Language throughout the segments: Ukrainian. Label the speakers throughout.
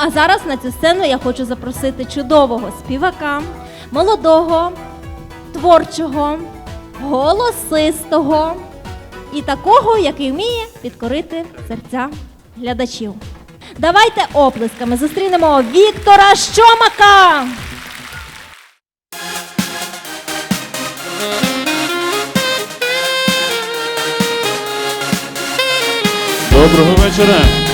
Speaker 1: а зараз на цю сцену я хочу запросити чудового співака, молодого, творчого, голосистого і такого, який вміє підкорити серця глядачів. Давайте оплесками зустрінемо Віктора Щомака.
Speaker 2: Доброго вечора.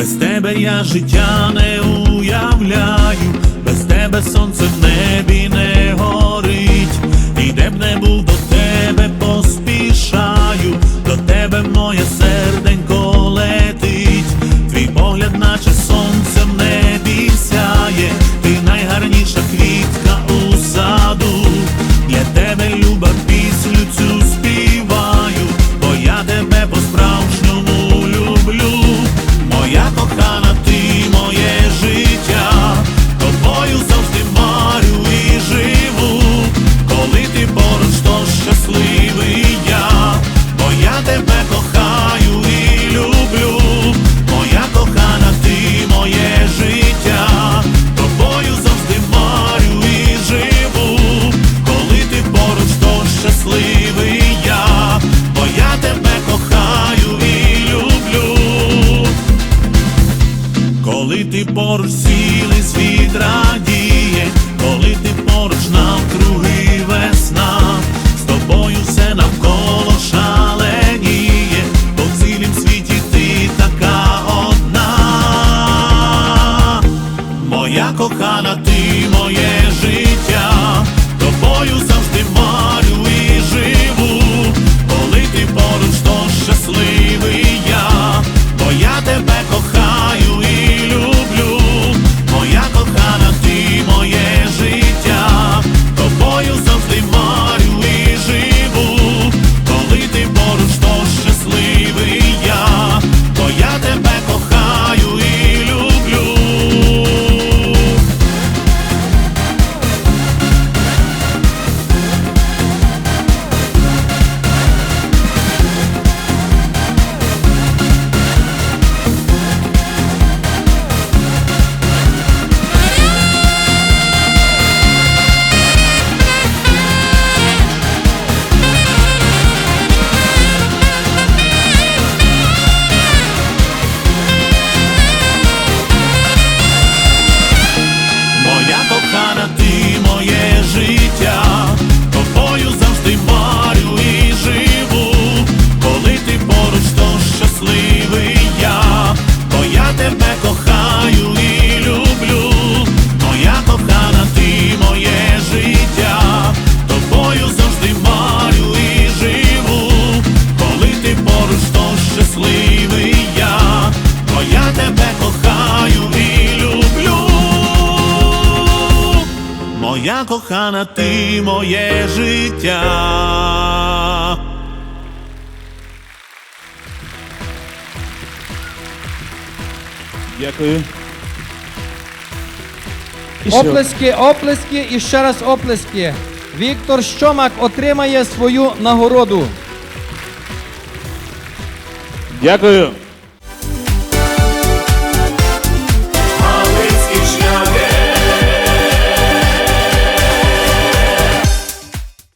Speaker 3: без тебе я життя не уявляю, без тебе сонце в небі не. por sí. моя кохана, ти моє життя.
Speaker 2: Дякую.
Speaker 4: Оплески, оплески і ще раз оплески. Віктор Щомак отримає свою нагороду.
Speaker 2: Дякую.